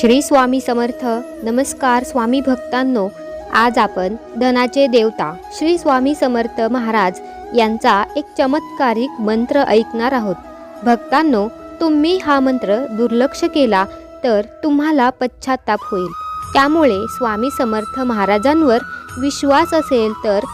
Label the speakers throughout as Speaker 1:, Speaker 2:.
Speaker 1: श्री स्वामी समर्थ. नमस्कार स्वामी भक्तांनो. आज आपण धनाचे देवता श्री स्वामी समर्थ महाराज यांचा एक चमत्कारिक मंत्र ऐकणार आहोत. भक्तांनो तुम्ही हा मंत्र दुर्लक्ष केला तर तुम्हाला पश्चाताप होईल. त्यामुळे स्वामी समर्थ महाराजांवर विश्वास असेल तर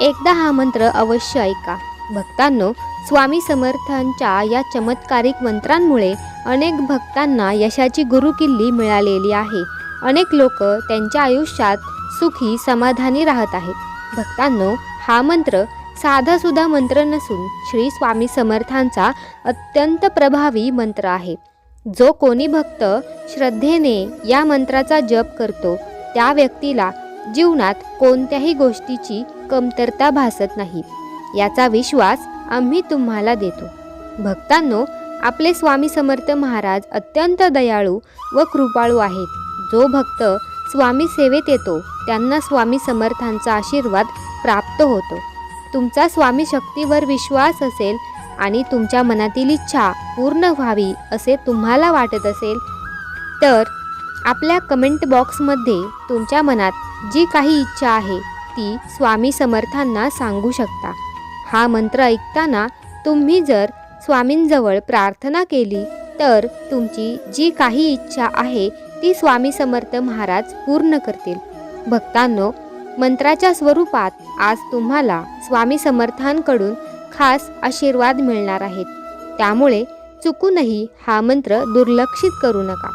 Speaker 1: एकदा हा मंत्र अवश्य ऐका. भक्तांनो स्वामी समर्थांच्या या चमत्कारिक मंत्रांमुळे अनेक भक्तांना यशाची गुरुकिल्ली मिळालेली आहे. अनेक लोक त्यांच्या आयुष्यात सुखी समाधानी राहत आहेत. भक्तांनो हा मंत्र साधासुद्धा मंत्र नसून श्री स्वामी समर्थांचा अत्यंत प्रभावी मंत्र आहे. जो कोणी भक्त श्रद्धेने या मंत्राचा जप करतो त्या व्यक्तीला जीवनात कोणत्याही गोष्टीची कमतरता भासत नाही. याचा विश्वास आम्ही तुम्हाला देतो. भक्तांनो आपले स्वामी समर्थ महाराज अत्यंत दयाळू व कृपाळू आहेत. जो भक्त स्वामी सेवेत येतो त्यांना स्वामी समर्थांचा आशीर्वाद प्राप्त होतो. तुमचा स्वामी शक्तीवर विश्वास असेल आणि तुमच्या मनातील इच्छा पूर्ण व्हावी असे तुम्हाला वाटत असेल तर आपल्या कमेंट बॉक्समध्ये तुमच्या मनात जी काही इच्छा आहे ती स्वामी समर्थांना सांगू शकता. हा मंत्र ऐकताना तुम्ही जर स्वामींजवळ प्रार्थना केली तर तुमची जी काही इच्छा आहे ती स्वामी समर्थ महाराज पूर्ण करतील. भक्तांनो मंत्राच्या स्वरूपात आज तुम्हाला स्वामी समर्थांकडून खास आशीर्वाद मिळणार आहेत. त्यामुळे चुकूनही हा मंत्र दुर्लक्षित करू नका.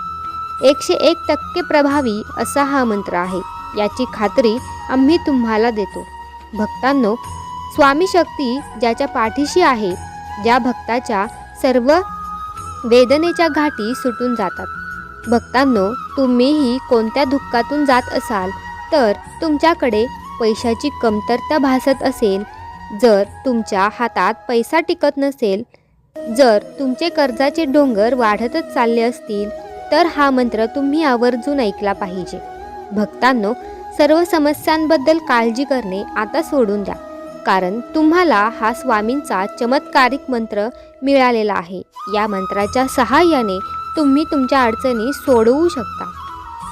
Speaker 1: एकशे एक टक्के प्रभावी असा हा मंत्र आहे. याची खात्री आम्ही तुम्हाला देतो. भक्तांनो स्वामी शक्ती ज्याच्या पाठीशी आहे ज्या भक्ताच्या सर्व वेदनेच्या घाटी सुटून जातात. भक्तांनो तुम्हीही कोणत्या दुःखातून जात असाल तर तुमच्याकडे पैशाची कमतरता भासत असेल. जर तुमच्या हातात पैसा टिकत नसेल जर तुमचे कर्जाचे डोंगर वाढतच चालले असतील तर हा मंत्र तुम्ही आवर्जून ऐकला पाहिजे. भक्तांनो सर्व समस्यांबद्दल काळजी करणे आता सोडून द्या. कारण तुम्हाला हा स्वामींचा चमत्कारिक मंत्र मिळालेला आहे. या मंत्राच्या सहाय्याने तुम्ही तुमच्या अडचणी सोडवू शकता.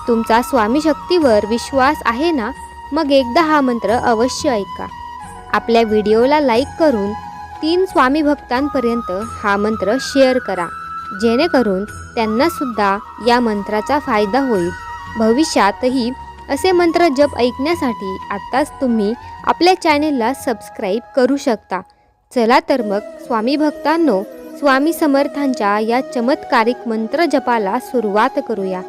Speaker 1: तुमचा स्वामी शक्तीवर विश्वास आहे ना? मग एकदा हा मंत्र अवश्य ऐका. आपल्या व्हिडिओला लाईक करून तीन स्वामी भक्तांपर्यंत हा मंत्र शेअर करा. जेणेकरून त्यांनासुद्धा या मंत्राचा फायदा होईल. भविष्यातही असे मंत्र जप ऐकण्यासाठी आत्ताच तुम्ही आपल्या चॅनेलला सबस्क्राईब करू शकता. चला तर मग स्वामी भक्तांनो स्वामी समर्थांच्या या चमत्कारिक मंत्र जपाला सुरुवात करूया.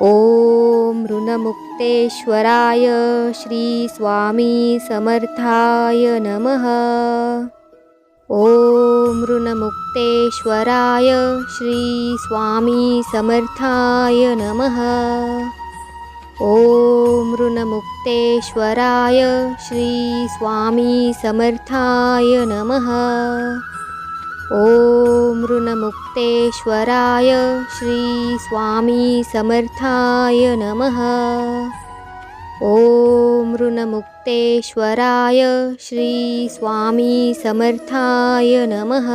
Speaker 1: ओम ऋणमुक्तेश्वराय श्री स्वामी समर्थाय नमः. ओम ऋणमुक्तेश्वराय श्री स्वामी समर्थाय नमः. ॐ ऋणमुक्तेश्वराय श्री समर्थाय नमः। ॐ ऋणमुक्तेश्वराय स्वामी समर्थाय नमः। ॐ ऋणमुक्तेश्वराय स्वामी समर्थाय नमः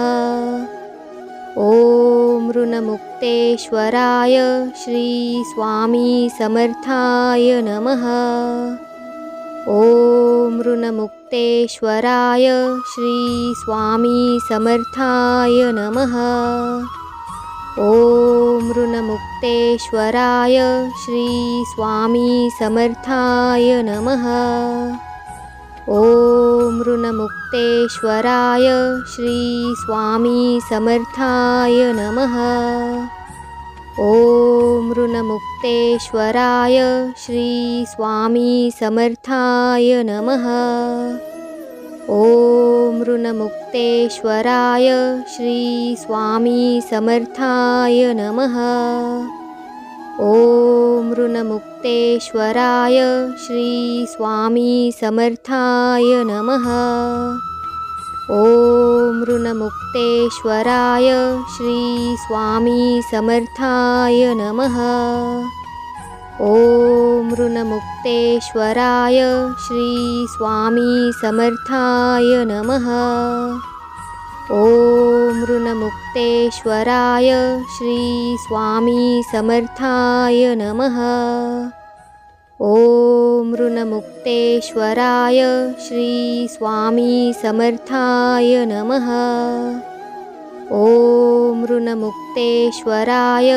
Speaker 1: ॐ ऋणमुक्तेश्वराय श्री समर्थाय नमः। ॐ ऋणमुक्तेश्वराय स्वामी समर्थाय नमः। ॐ ऋणमुक्तेश्वराय स्वामी समर्थाय नमः ॐ ऋणमुक्तेश्वराय श्री समर्थाय नमः। ॐ ऋणमुक्तेश्वराय स्वामी समर्थाय नमः। ॐ ऋणमुक्तेश्वराय स्वामी समर्थाय नमः ॐ ऋणमुक्तेश्वराय श्री समर्थाय नमः। ॐ ऋणमुक्तेश्वराय स्वामी समर्थाय नमः। ॐ ऋणमुक्तेश्वराय स्वामी समर्थाय नमः ॐ ऋणमुक्तेश्वराय श्री समर्थाय नमः। ॐ ऋणमुक्तेश्वराय स्वामी समर्थाय नमः। ॐ ऋणमुक्तेश्वराय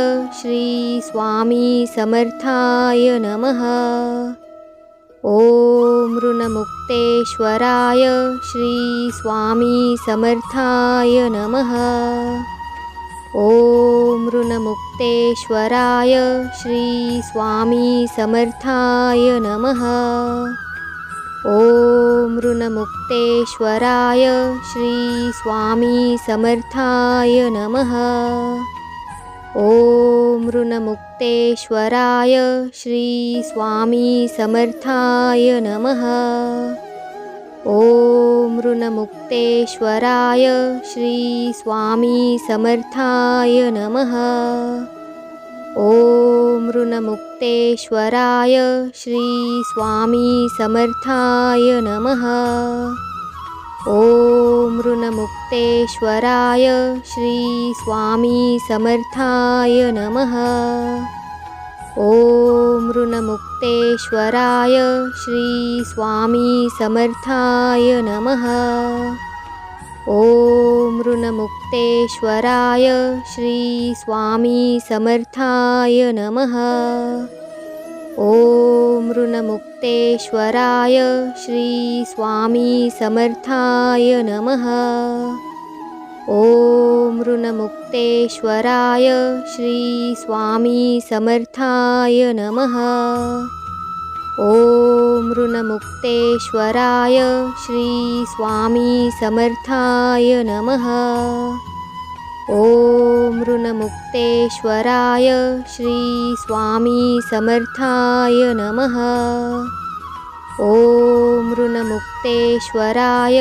Speaker 1: स्वामी समर्थाय नमः ॐ ऋणमुक्तेश्वराय श्रीस्वामी समर्थाय नमः। ॐ ऋणमुक्तेश्वराय श्रीस्वामी समर्थाय नमः। ॐ ऋणमुक्तेश्वराय श्रीस्वामी समर्थाय नमः। ॐ ऋणमुक्तेश्वराय श्री समर्थाय नमः। ॐ ऋणमुक्तेश्वराय स्वामी समर्थाय नमः। ॐ ऋणमुक्तेश्वराय स्वामी समर्थाय नमः ॐ ऋणमुक्तेश्वराय श्रीस्वामी समर्थाय नमः। ॐ ऋणमुक्तेश्वराय श्रीस्वामी समर्थाय नमः। ॐ ऋणमुक्तेश्वराय श्रीस्वामी समर्थाय नमः। ॐ ऋणमुक्तेश्वराय श्री समर्थाय नमः। ॐ ऋणमुक्तेश्वराय स्वामी समर्थाय नमः। ॐ ऋणमुक्तेश्वराय स्वामी समर्थाय नमः ॐ ऋणमुक्तेश्वराय स्वामी समर्थाय नमः। ॐ ऋणमुक्तेश्वराय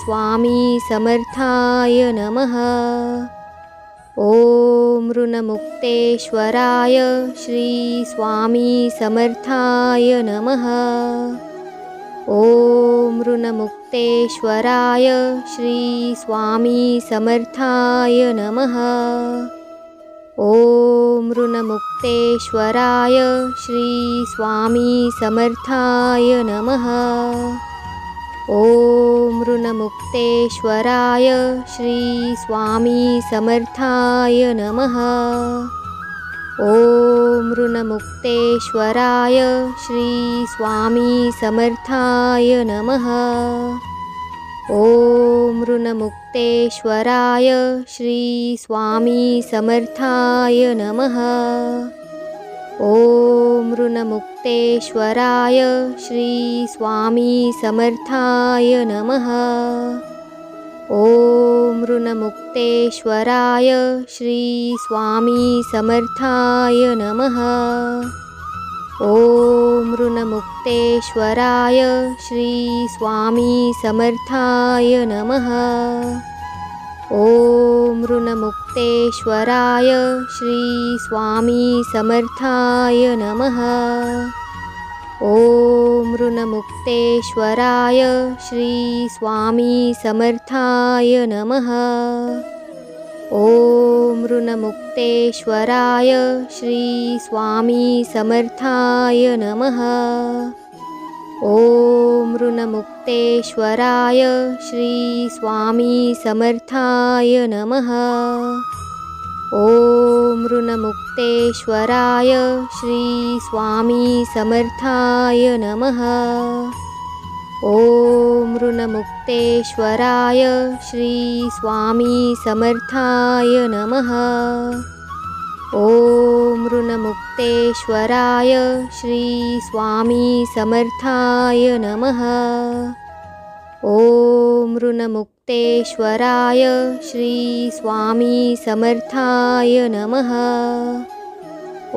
Speaker 1: स्वामी समर्थाय नमः। ॐ ऋणमुक्तेश्वराय स्वामी समर्थाय नमः। ॐ ऋणमुक्तेश्वराय श्री स्वामी समर्थाय नमः। ॐ ऋणमुक्तेश्वराय श्री स्वामी समर्थाय नमः। ॐ ऋणमुक्तेश्वराय श्री स्वामी समर्थाय नमः ॐ ऋणमुक्तेश्वराय श्री स्वामी समर्थाय नमः। ॐ ऋणमुक्तेश्वराय श्री स्वामी समर्थाय नमः। ॐ ऋणमुक्तेश्वराय श्री स्वामी समर्थाय नमः ॐ ऋणमुक्तेश्वराय श्री समर्थाय नमः। ॐ ऋणमुक्तेश्वराय स्वामी समर्थाय नमः। ॐ ऋणमुक्तेश्वराय स्वामी समर्थाय नमः ॐ ऋणमुक्तेश्वराय श्री समर्थाय नमः। ॐ ऋणमुक्तेश्वराय स्वामी समर्थाय नमः। ॐ ऋणमुक्तेश्वराय स्वामी समर्थाय नमः ॐ ऋणमुक्तेश्वराय श्री समर्थाय नमः। ॐ ऋणमुक्तेश्वराय स्वामी समर्थाय नमः। ॐ ऋणमुक्तेश्वराय स्वामी समर्थाय नमः ॐ ऋणमुक्तेश्वराय श्री समर्थाय नमः।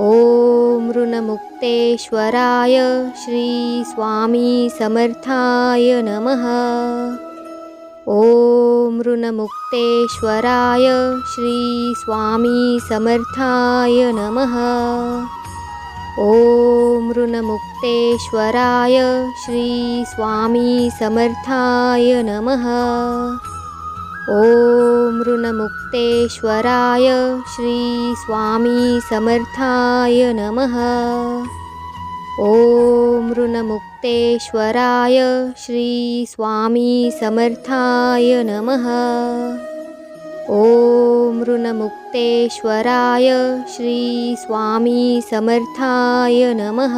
Speaker 1: ॐ ऋणमुक्तेश्वराय स्वामी समर्थाय नमः। ॐ ऋणमुक्तेश्वराय स्वामी समर्थाय नमः ॐ ऋणमुक्तेश्वराय श्री समर्थाय नमः। ॐ ऋणमुक्तेश्वराय स्वामी समर्थाय नमः। ॐ ऋणमुक्तेश्वराय स्वामी समर्थाय नमः ॐ ऋणमुक्तेश्वराय श्री समर्थाय नमः।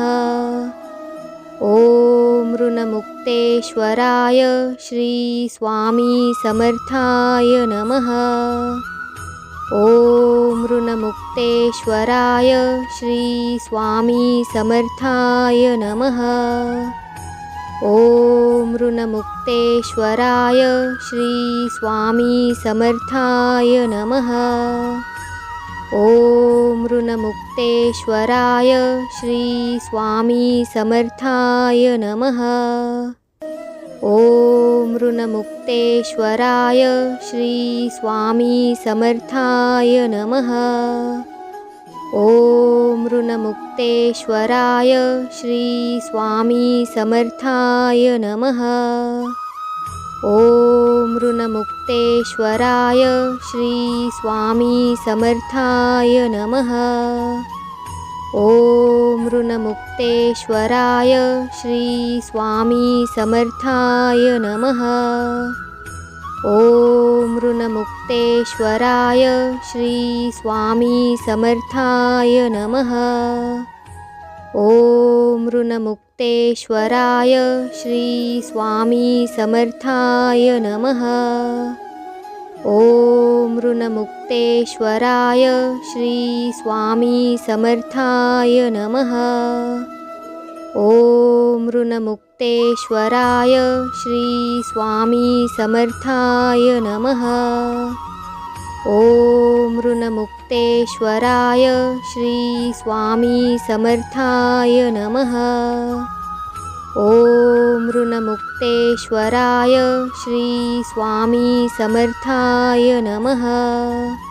Speaker 1: ॐ ऋणमुक्तेश्वराय स्वामी समर्थाय नमः। ॐ ऋणमुक्तेश्वराय स्वामी समर्थाय नमः ॐ ऋणमुक्तेश्वराय श्री समर्थाय नमः। ॐ ऋणमुक्तेश्वराय स्वामी समर्थाय नमः। ॐ ऋणमुक्तेश्वराय स्वामी समर्थाय नमः ॐ ऋणमुक्तेश्वराय श्री समर्थाय नमः। ॐ ऋणमुक्तेश्वराय स्वामी समर्थाय नमः। ॐ ऋणमुक्तेश्वराय स्वामी समर्थाय नमः ॐ ऋणमुक्तेश्वराय स्वामी समर्थाय नमः। ॐ ऋणमुक्तेश्वराय स्वामी समर्थाय नमः। ॐ ऋणमुक्तेश्वराय स्वामी समर्थाय नमः। ॐ ऋणमुक्तेश्वराय श्री स्वामी समर्थाय नमः। ॐ ऋणमुक्तेश्वराय श्री स्वामी समर्थाय नमः। ॐ ऋणमुक्तेश्वराय श्री स्वामी समर्थाय नमः।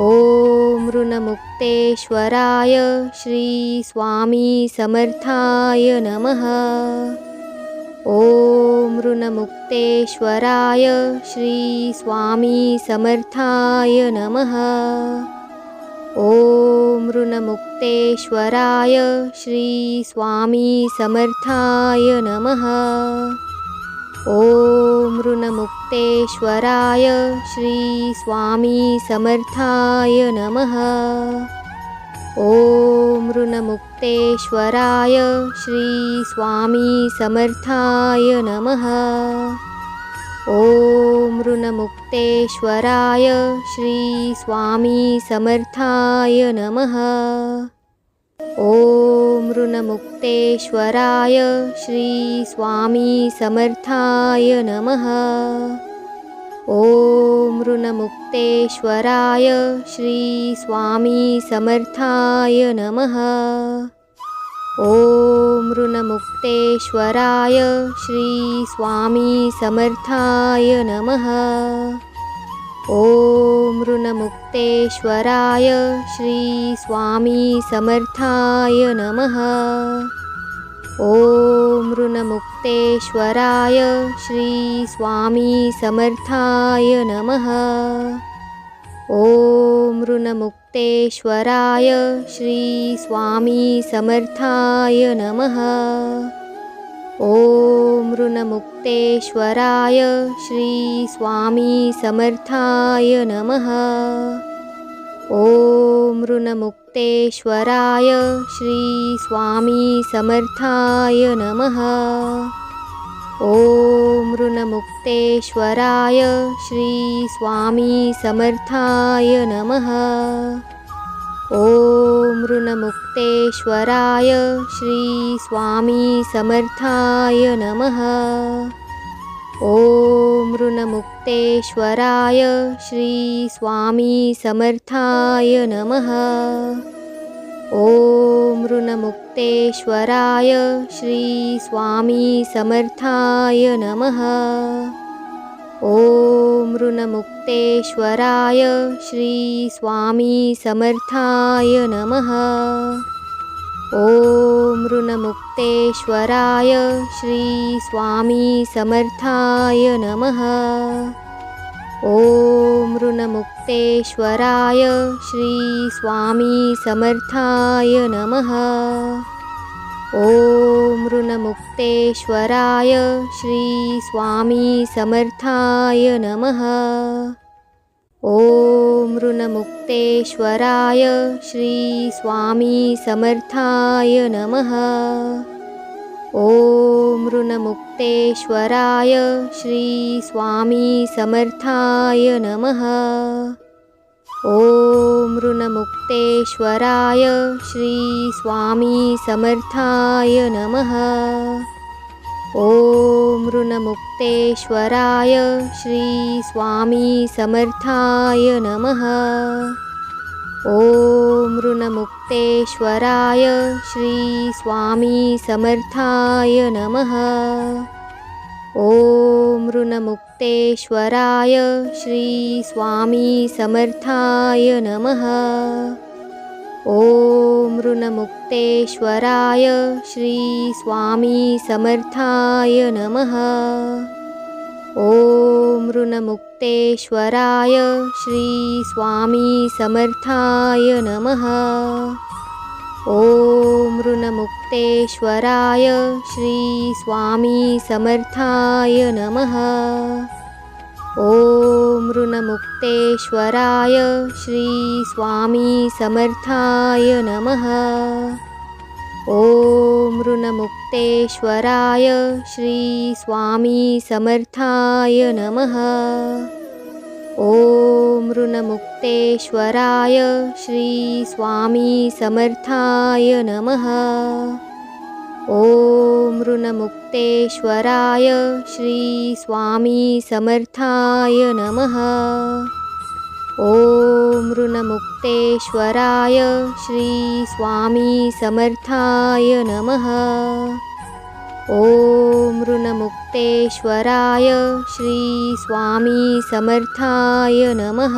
Speaker 1: ॐ ऋणमुक्तेश्वराय श्री समर्थाय नमः। ॐ ऋणमुक्तेश्वराय स्वामी समर्थाय नमः। ॐ ऋणमुक्तेश्वराय स्वामी समर्थाय नमः ॐ ऋणमुक्तेश्वराय श्री स्वामी समर्थाय नमः। ॐ ऋणमुक्तेश्वराय श्री स्वामी समर्थाय नमः। ॐ ऋणमुक्तेश्वराय श्री स्वामी समर्थाय नमः ॐ ऋणमुक्तेश्वराय श्री समर्थाय नमः। ॐ ऋणमुक्तेश्वराय स्वामी समर्थाय नमः। ॐ ऋणमुक्तेश्वराय स्वामी समर्थाय नमः ॐ ऋणमुक्तेश्वराय श्री समर्थाय नमः। ॐ ऋणमुक्तेश्वराय स्वामी समर्थाय नमः। ॐ ऋणमुक्तेश्वराय स्वामी समर्थाय नमः ॐ ऋणमुक्तेश्वराय श्री समर्थाय नमः। ॐ ऋणमुक्तेश्वराय स्वामी समर्थाय नमः। ॐ ऋणमुक्तेश्वराय स्वामी समर्थाय नमः ऋणमुक्तेश्वराय श्रीस्वामी समर्थाय नमः। ॐ ऋणमुक्तेश्वराय श्रीस्वामी समर्थाय नमः। ॐ ऋणमुक्तेश्वराय श्रीस्वामी समर्थाय नमः। ॐ ऋणमुक्तेश्वराय श्री समर्थाय नमः। ॐ ऋणमुक्तेश्वराय स्वामी समर्थाय नमः। ॐ ऋणमुक्तेश्वराय स्वामी समर्थाय नमः ॐ ऋणमुक्तेश्वराय श्री समर्थाय नमः। ॐ ऋणमुक्तेश्वराय स्वामी समर्थाय नमः। ॐ ऋणमुक्तेश्वराय स्वामी समर्थाय नमः ॐ ऋणमुक्तेश्वराय श्री समर्थाय नमः। ॐ ऋणमुक्तेश्वराय स्वामी समर्थाय नमः। ॐ ऋणमुक्तेश्वराय स्वामी समर्थाय नमः ॐ ऋणमुक्तेश्वराय श्री समर्थाय नमः। ॐ ऋणमुक्तेश्वराय स्वामी समर्थाय नमः। ॐ ऋणमुक्तेश्वराय स्वामी समर्थाय नमः ॐ ऋणमुक्तेश्वराय श्री स्वामी समर्थाय नमः। ॐ ऋणमुक्तेश्वराय श्री स्वामी समर्थाय नमः। ॐ ऋणमुक्तेश्वराय श्री स्वामी समर्थाय नमः ॐ ऋणमुक्तेश्वराय श्री समर्थाय नमः। ॐ ऋणमुक्तेश्वराय स्वामी समर्थाय नमः। ॐ ऋणमुक्तेश्वराय स्वामी समर्थाय नमः ॐ ऋणमुक्तेश्वराय श्री समर्थाय नमः।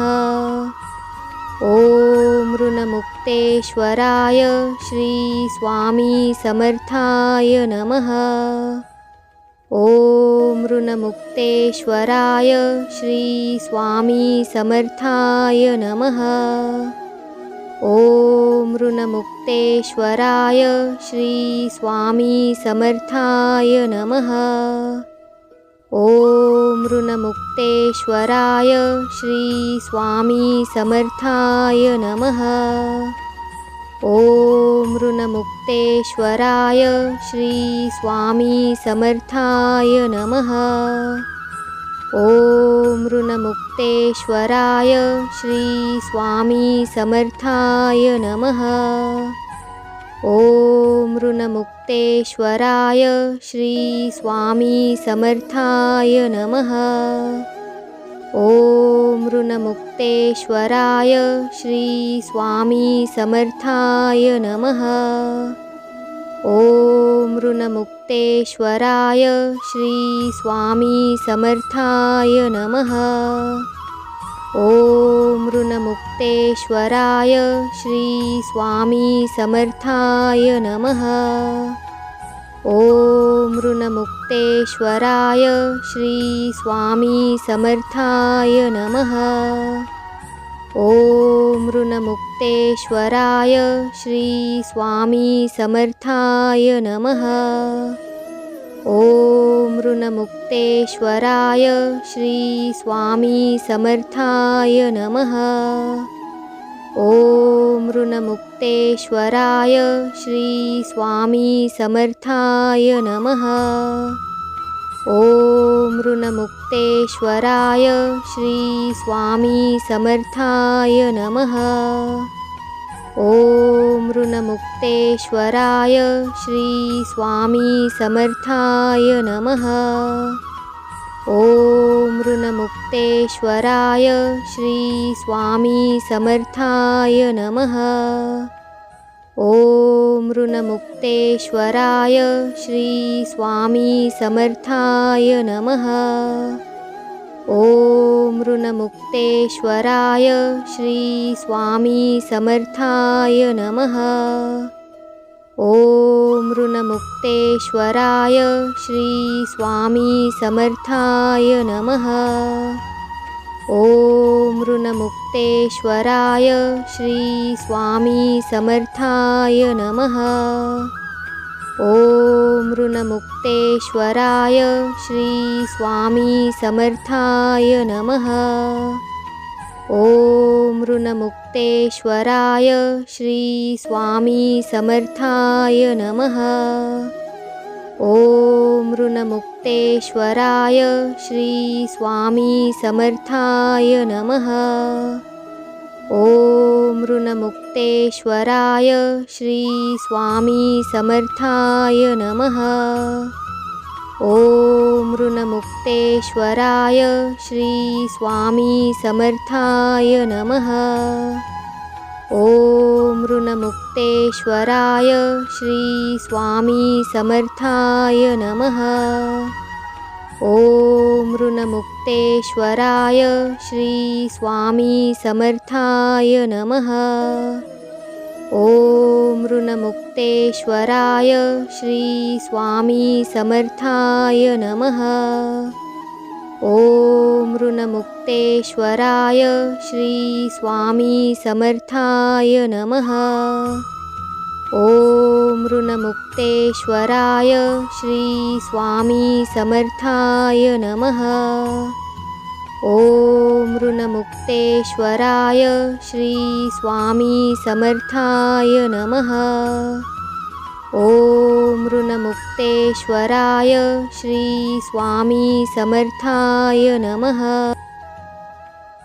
Speaker 1: ॐ ऋणमुक्तेश्वराय स्वामी समर्थाय नमः। ॐ ऋणमुक्तेश्वराय स्वामी समर्थाय नमः ॐ ऋणमुक्तेश्वराय श्री समर्थाय नमः। ॐ ऋणमुक्तेश्वराय स्वामी समर्थाय नमः। ॐ ऋणमुक्तेश्वराय स्वामी समर्थाय नमः ॐ ऋणमुक्तेश्वराय श्री समर्थाय नमः। ॐ ऋणमुक्तेश्वराय स्वामी समर्थाय नमः। ॐ ऋणमुक्तेश्वराय स्वामी समर्थाय नमः ऋणमुक्तेश्वराय श्री स्वामी समर्थाय नमः। ॐ ऋणमुक्तेश्वराय श्री स्वामी समर्थाय नमः। ॐ ऋणमुक्तेश्वराय श्री स्वामी समर्थाय नमः ॐ ऋणमुक्तेश्वराय श्री समर्थाय नमः। ॐ ऋणमुक्तेश्वराय स्वामी समर्थाय नमः। ॐ ऋणमुक्तेश्वराय स्वामी समर्थाय नमः ॐ ऋणमुक्तेश्वराय श्री समर्थाय नमः। ॐ ऋणमुक्तेश्वराय स्वामी समर्थाय नमः। ॐ ऋणमुक्तेश्वराय स्वामी समर्थाय नमः ॐ ऋणमुक्तेश्वराय श्री समर्थाय नमः। ॐ ऋणमुक्तेश्वराय स्वामी समर्थाय नमः। ॐ ऋणमुक्तेश्वराय स्वामी समर्थाय नमः ॐ ऋणमुक्तेश्वराय श्रीस्वामी समर्थाय नमः। ॐ ऋणमुक्तेश्वराय श्रीस्वामी समर्थाय नमः। ॐ ऋणमुक्तेश्वराय श्रीस्वामी समर्थाय नमः। ॐ ऋणमुक्तेश्वराय श्रीस्वामी समर्थाय नमः। ॐ ऋणमुक्तेश्वराय श्रीस्वामी समर्थाय नमः। ॐ ऋणमुक्तेश्वराय श्रीस्वामी समर्थाय नमः। ॐ ऋणमुक्तेश्वराय श्री समर्थाय नमः। ॐ ऋणमुक्तेश्वराय स्वामी समर्थाय नमः। ॐ ऋणमुक्तेश्वराय स्वामी समर्थाय नमः ॐ ऋणमुक्तेश्वराय श्री स्वामी समर्थाय नमः। ॐ ऋणमुक्तेश्वराय श्री स्वामी समर्थाय नमः। ॐ ऋणमुक्तेश्वराय श्री स्वामी समर्थाय नमः ॐ ऋणमुक्तेश्वराय श्री स्वामी समर्थाय नमः।